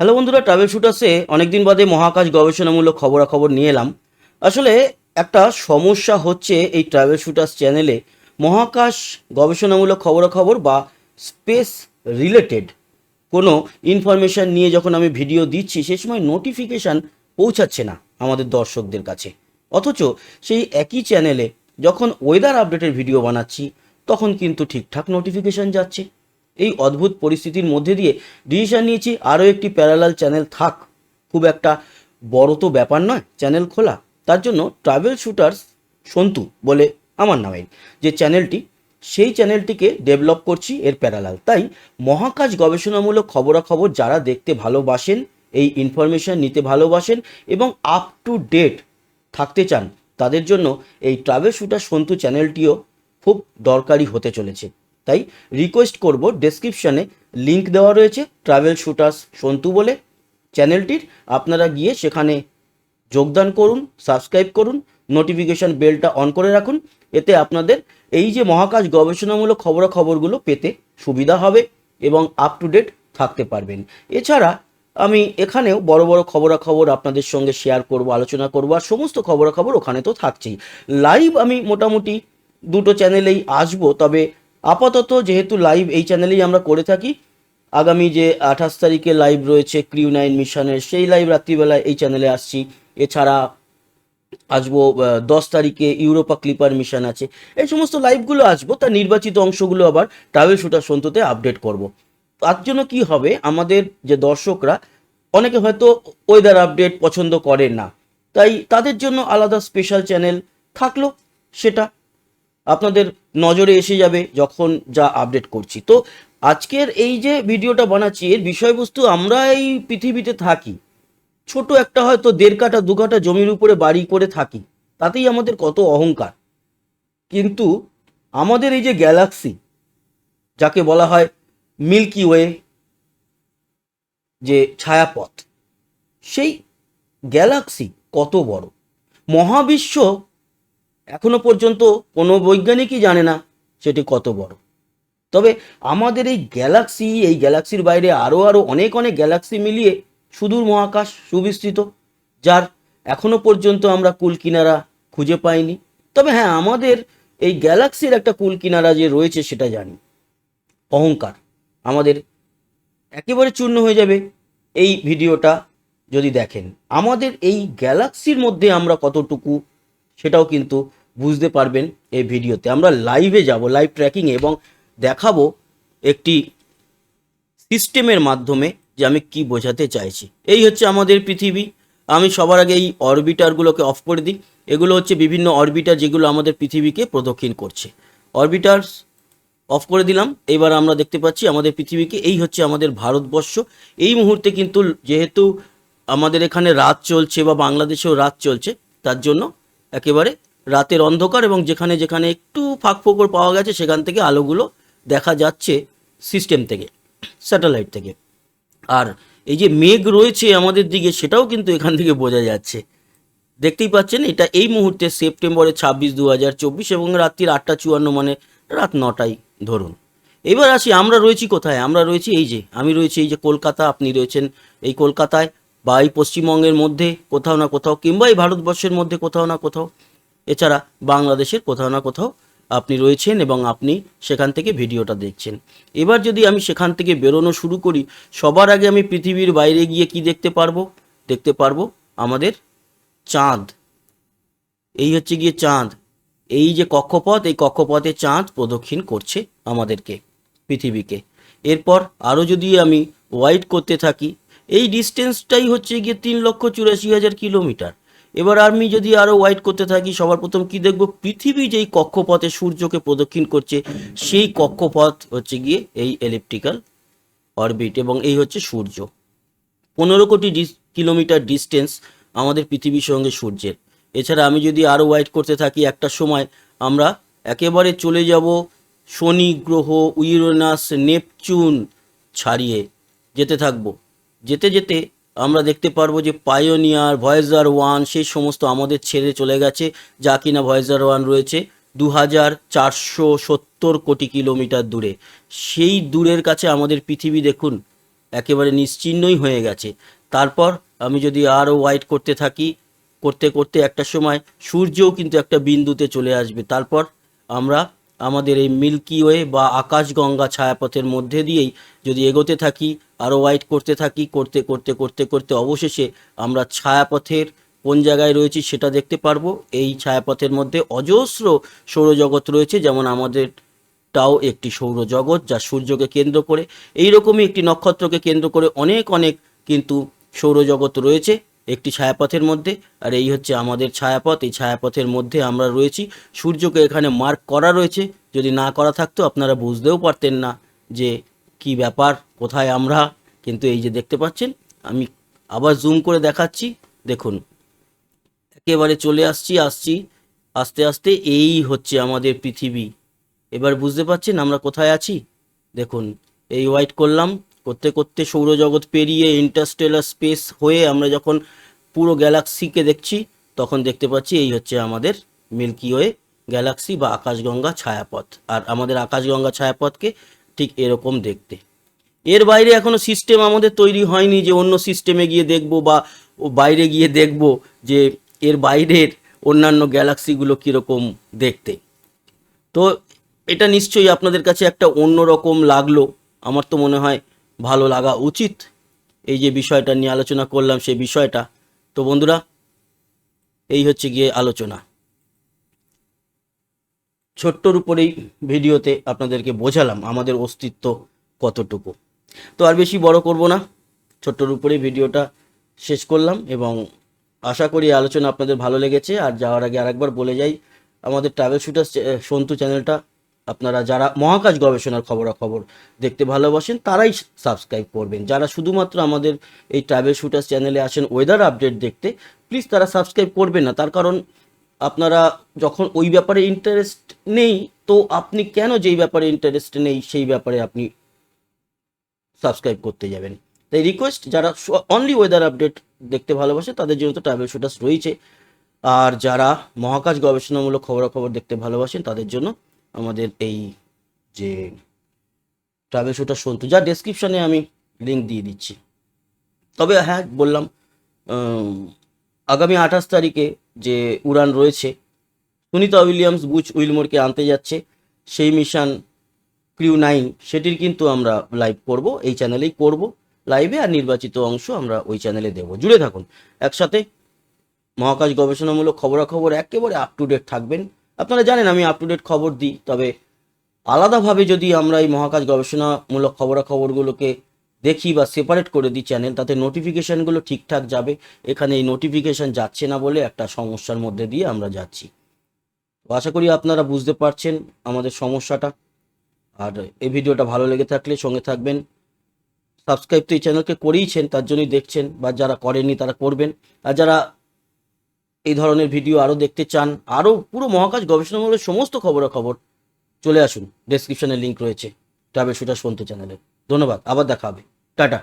Hello বন্ধুরা travel শুটার্সে অনেকদিন বাদে মহাকাশ গবেষণামূলক খবরাখবর নিয়ে এলাম। আসলে একটা সমস্যা হচ্ছে এই ট্রাভেল শুটার্স চ্যানেলে মহাকাশ গবেষণামূলক খবরাখবর বা স্পেস রিলেটেড কোনো ইনফরমেশান নিয়ে যখন আমি ভিডিও দিচ্ছি, সে সময় নোটিফিকেশান পৌঁছাচ্ছে না আমাদের দর্শকদের কাছে। অথচ সেই একই চ্যানেলে যখন ওয়েদার আপডেটের ভিডিও বানাচ্ছি, তখন কিন্তু ঠিকঠাক নোটিফিকেশান যাচ্ছে। এই অদ্ভুত পরিস্থিতির মধ্যে দিয়ে ডিসিশন নিয়েছি, আরও একটি প্যারালাল চ্যানেল থাক। খুব একটা বড় তো ব্যাপার নয় চ্যানেল খোলা। তার জন্য ট্রাভেল শুটার্স সন্তু বলে আমার নামের যে চ্যানেলটি সেই চ্যানেলটিকে ডেভেলপ করছি এর প্যারালাল তাই মহাকাশ গবেষণামূলক খবরাখবর যারা দেখতে ভালোবাসেন, এই ইনফরমেশন নিতে ভালোবাসেন এবং আপ টু ডেট থাকতে চান, তাদের জন্য এই ট্রাভেল শুটার সন্তু চ্যানেলটিও খুব দরকারি হতে চলেছে। তাই রিকোয়েস্ট করব ডেসক্রিপশানে লিংক দেওয়া রয়েছে ট্রাভেল শুটার্স সন্তু বলে চ্যানেলটির আপনারা গিয়ে সেখানে যোগদান করুন সাবস্ক্রাইব করুন নোটিফিকেশান বেলটা অন করে রাখুন। এতে আপনাদের এই যে মহাকাশ গবেষণামূলক খবরাখবরগুলো পেতে সুবিধা হবে এবং আপ টু ডেট থাকতে পারবেন। এছাড়া আমি এখানেও বড় বড় খবরাখবর আপনাদের সঙ্গে শেয়ার করব, আলোচনা করব, আর সমস্ত খবরাখবর ওখানে তো থাকছেই। লাইভ আমি মোটামুটি দুটো চ্যানেলেই আসব, তবে আপাতত যেহেতু লাইভ এই চ্যানেলেই আমরা করে থাকি, আগামী যে আঠাশ তারিখে লাইভ রয়েছে ক্রিউ নাইন মিশনের, সেই লাইভ রাত্রিবেলায় এই চ্যানেলে আসছি। এছাড়া আসব দশ তারিখে ইউরোপা ক্লিপার মিশন আছে। এই সমস্ত লাইভগুলো আসব, তার নির্বাচিত অংশগুলো আবার ট্রাভেল শুটার সন্তুতে আপডেট করব। তার জন্য কি হবে? আমাদের যে দর্শকরা, অনেকে হয়তো ওয়েদার আপডেট পছন্দ করেন না। তাই তাদের জন্য আলাদা স্পেশাল চ্যানেল থাকল, সেটা আপনাদের নজরে এসে যাবে যখন যা আপডেট করছি। তো আজকের এই যে ভিডিওটা বানাচ্ছি, এর বিষয়বস্তু আমরা এই পৃথিবীতে থাকি। ছোট একটা হয়তো দেড় কাঠা, দু কাঠা জমির উপরে বাড়ি করে থাকি, তাতেই আমাদের কত অহংকার। কিন্তু আমাদের এই যে গ্যালাক্সি, যাকে বলা হয় মিল্কি ওয়ে, যে ছায়াপথ, সেই গ্যালাক্সি কত বড়? মহাবিশ্ব এখনও পর্যন্ত কোনো বৈজ্ঞানিকই জানে না সেটি কত বড়। তবে আমাদের এই গ্যালাক্সি, এই গ্যালাক্সির বাইরে আরও আরও অনেক অনেক গ্যালাক্সি মিলিয়ে সুদূর মহাকাশ সুবিস্তৃত, যার এখনও পর্যন্ত আমরা কুল কিনারা খুঁজে পাইনি। তবে হ্যাঁ আমাদের এই গ্যালাক্সির একটা কুল কিনারা যে রয়েছে সেটা জানি। অহংকার। আমাদের একেবারে চূর্ণ হয়ে যাবে এই ভিডিওটা যদি দেখেন। আমাদের এই গ্যালাক্সির মধ্যে আমরা কতটুকু সেটাও কিন্তু বুঝতে পারবেন এই ভিডিওতে। আমরা লাইভে যাব লাইভ ট্র্যাকিং এবং দেখাবো একটি সিস্টেমের মাধ্যমে যে আমি কি বোঝাতে চাইছি। এই হচ্ছে আমাদের পৃথিবী। আমি সবার আগে এই অরবিটারগুলোকে অফ করে দিই। এগুলো হচ্ছে বিভিন্ন অরবিটার যেগুলো আমাদের পৃথিবীকে প্রদক্ষিণ করছে। অরবিটার্স অফ করে দিলাম। এবার আমরা দেখতে পাচ্ছি আমাদের পৃথিবীকে। এই হচ্ছে আমাদের ভারতবর্ষ। এই মুহূর্তে কিন্তু যেহেতু আমাদের এখানে রাত চলছে বা বাংলাদেশেও রাত চলছে, তার জন্য একেবারে রাতের অন্ধকার এবং যেখানে যেখানে একটু ফাঁক ফোকর পাওয়া গেছে, সেখান থেকে আলোগুলো দেখা যাচ্ছে সিস্টেম থেকে স্যাটেলাইট থেকে। আর এই যে মেঘ রয়েছে আমাদের দিকে, সেটাও কিন্তু এখান থেকে বোঝা যাচ্ছে। দেখতেই পাচ্ছেন, এটা এই মুহূর্তে সেপ্টেম্বরের ছাব্বিশ দু হাজার চব্বিশ এবং রাত্রির আটটা চুয়ান্ন মানে রাত নটায় ধরুন। এবার আসি, আমরা রয়েছি কোথায়? আমরা রয়েছি এই যে, আমি রয়েছি এই যে কলকাতা, আপনি রয়েছেন এই কলকাতায়। বা এই পশ্চিমবঙ্গের মধ্যে কোথাও না কোথাও কিংবা এই ভারতবর্ষের মধ্যে কোথাও না কোথাও, এছাড়া বাংলাদেশের কোথাও না কোথাও আপনি রয়েছেন এবং আপনি সেখান থেকে ভিডিওটা দেখছেন। এবার যদি আমি সেখান থেকে বেরোনো শুরু করি, সবার আগে আমি পৃথিবীর বাইরে গিয়ে কি দেখতে পারব? দেখতে পারব আমাদের চাঁদ। এই হচ্ছে গিয়ে চাঁদ। এই যে কক্ষপথ, এই কক্ষপথে চাঁদ প্রদক্ষিণ করছে আমাদেরকে, পৃথিবীকে। এরপর আরও যদি আমি ওয়াইড করতে থাকি এই ডিস্টেন্সটাই হচ্ছে গিয়ে তিন লক্ষ চুরাশি হাজার কিলোমিটার। এবার আমি যদি আরও ওয়াইড করতে থাকি, সবার প্রথম কি দেখব? পৃথিবী যেই কক্ষপথে সূর্যকে প্রদক্ষিণ করছে, সেই কক্ষপথ হচ্ছে গিয়ে এই এলিপ্টিক্যাল অরবিট এবং এই হচ্ছে সূর্য। পনেরো কোটি কিলোমিটার ডিস্টেন্স আমাদের পৃথিবীর সঙ্গে সূর্যের। এছাড়া আমি যদি আরও ওয়াইড করতে থাকি, একটা সময় আমরা একেবারে চলে যাব শনি গ্রহ ইউরেনাস নেপচুন ছাড়িয়ে যেতে থাকব। যেতে যেতে আমরা দেখতে পারব যে পায়োনিয়ার ভয়েজার ওয়ান সেই সমস্ত আমাদের ছেড়ে চলে গেছে, যা কিনা ভয়েজার ওয়ান রয়েছে দু হাজার চারশো সত্তর কোটি কিলোমিটার দূরে। সেই দূরের কাছে আমাদের পৃথিবী দেখুন, একেবারে নিশ্চিহ্নই হয়ে গেছে। তারপর আমি যদি আরও ওয়াইট করতে থাকি, করতে করতে একটা সময় সূর্যও কিন্তু একটা বিন্দুতে চলে আসবে। তারপর আমরা আমাদের এই মিল্কি ওয়ে বা আকাশগঙ্গা ছায়াপথের মধ্যে দিয়েই যদি এগোতে থাকি আরও ওয়াইট করতে থাকি, করতে করতে করতে করতে অবশেষে আমরা ছায়াপথের কোন জায়গায় রয়েছি সেটা দেখতে পারব। এই ছায়াপথের মধ্যে অজস্র সৌরজগৎ রয়েছে, যেমন আমাদের টাও একটি সৌরজগৎ যা সূর্যকে কেন্দ্র করে। এই রকমই একটি নক্ষত্রকে কেন্দ্র করে অনেক অনেক কিন্তু সৌরজগৎ রয়েছে। একটি ছায়াপথের মধ্যে, আর এই হচ্ছে আমাদের ছায়াপথ। এই ছায়াপথের মধ্যে আমরা রয়েছি। সূর্যকে এখানে মার্ক করা রয়েছে। যদি না করা থাকতো, আপনারা বুঝতেও পারতেন না যে কি ব্যাপার, কোথায় আমরা। কিন্তু এই যে দেখতে পাচ্ছেন, আমি আবার জুম করে দেখাচ্ছি। দেখুন, একেবারে চলে আসছি আসছি। আস্তে আস্তে এই হচ্ছে আমাদের পৃথিবী। এবার বুঝতে পারছেন আমরা কোথায় আছি? দেখুন, এই হোয়াইট করলাম। করতে করতে সৌরজগৎ পেরিয়ে ইন্টারস্টেলার স্পেস হয়ে আমরা যখন পুরো গ্যালাক্সিকে দেখছি, তখন দেখতে পাচ্ছি এই হচ্ছে আমাদের মিল্কি ওয়ে গ্যালাক্সি বা আকাশগঙ্গা ছায়াপথ। আর আমাদের আকাশগঙ্গা ছায়াপথকে ঠিক এরকম দেখতে। এর বাইরে এখনও সিস্টেম আমাদের তৈরি হয়নি যে অন্য সিস্টেমে গিয়ে দেখব বা বাইরে গিয়ে দেখব যে এর বাইরের অন্যান্য গ্যালাক্সিগুলো কীরকম দেখতে। তো এটা নিশ্চয়ই আপনাদের কাছে একটা অন্য রকম লাগল। আমার তো মনে হয় ভালো লাগা উচিত। এই যে বিষয়টা নিয়ে আলোচনা করলাম, সেই বিষয়টা। তো বন্ধুরা, এই হচ্ছে গিয়ে আলোচনা। ছোট্টর উপরেই ভিডিওতে আপনাদেরকে বোঝালাম আমাদের অস্তিত্ব কতটুকু। তো আর বেশি বড় করব না। ছোট্টর উপরেই ভিডিওটা শেষ করলাম এবং আশা করি আলোচনা আপনাদের ভালো লেগেছে। আর যাওয়ার আগে আরেকবার বলে যাই, আমাদের ট্রাভেল শুটার সন্তু চ্যানেলটা আপনারা যারা মহাকাশ গবেষণার খবরাখবর দেখতে ভালোবাসেন, তারাই সাবস্ক্রাইব করবেন। যারা শুধুমাত্র আমাদের এই ট্রাভেল শুটার্স চ্যানেলে আসেন ওয়েদার আপডেট দেখতে প্লিজ তারা সাবস্ক্রাইব করবেন না। তার কারণ, আপনারা যখন ওই ব্যাপারে ইন্টারেস্ট নেই, তো আপনি কেন যেই ব্যাপারে ইন্টারেস্ট নেই, সেই ব্যাপারে আপনি সাবস্ক্রাইব করতে যাবেন। তাই রিকোয়েস্ট যারা অনলি ওয়েদার আপডেট দেখতে ভালোবাসে, তাদের জন্য তো ট্রাভেল শুটার্স রয়েছে। আর যারা মহাকাশ গবেষণামূলক খবরাখবর দেখতে ভালোবাসেন, তাদের জন্য আমাদের এই যে ট্রাভেল শোটা সন্তু যা ডেসক্রিপশনে আমি লিঙ্ক দিয়ে দিচ্ছি। তবে হ্যাঁ বললাম আগামী আঠাশ তারিখে যে উড়ান রয়েছে, সুনিতা উইলিয়ামস, বুচ উইলমোরকে আনতে যাচ্ছে, সেই মিশন ক্রিউ নাইন, সেটির কিন্তু আমরা লাইভ করব, এই চ্যানেলেই করব লাইভে আর নির্বাচিত অংশ আমরা ওই চ্যানেলে দেব। জুড়ে থাকুন। একসাথে মহাকাশ গবেষণামূলক খবরাখবর একেবারে আপ টু ডেট থাকবেন। আপনারা জানেন, আমি আপ টু ডেট খবর দিই, তবে আলাদাভাবে যদি আমরা এই মহাকাশ গবেষণামূলক খবরাখবরগুলোকে দেখি বা সেপারেট করে দিই চ্যানেল তাতে নোটিফিকেশানগুলো ঠিকঠাক যাবে। এখানে এই নোটিফিকেশান যাচ্ছে না বলে একটা সমস্যার মধ্যে দিয়ে আমরা যাচ্ছি। তো আশা করি আপনারা বুঝতে পারছেন আমাদের সমস্যাটা। আর এই ভিডিওটা ভালো লেগে থাকলে সঙ্গে থাকবেন। সাবস্ক্রাইব তো এই চ্যানেলকে করেইছেন, তার জন্যই দেখছেন, বা যারা করেননি তারা করবেন। আর যারা এই ধরনের ভিডিও আরও দেখতে চান, আরও পুরো মহাকাশ গবেষণামূলক সমস্ত খবরাখবর চলে আসুন। ডেসক্রিপশনে লিঙ্ক রয়েছে। ট্রাভেল শুটার শুনতে চ্যানেলে ধন্যবাদ, আবার দেখা হবে। টাটা।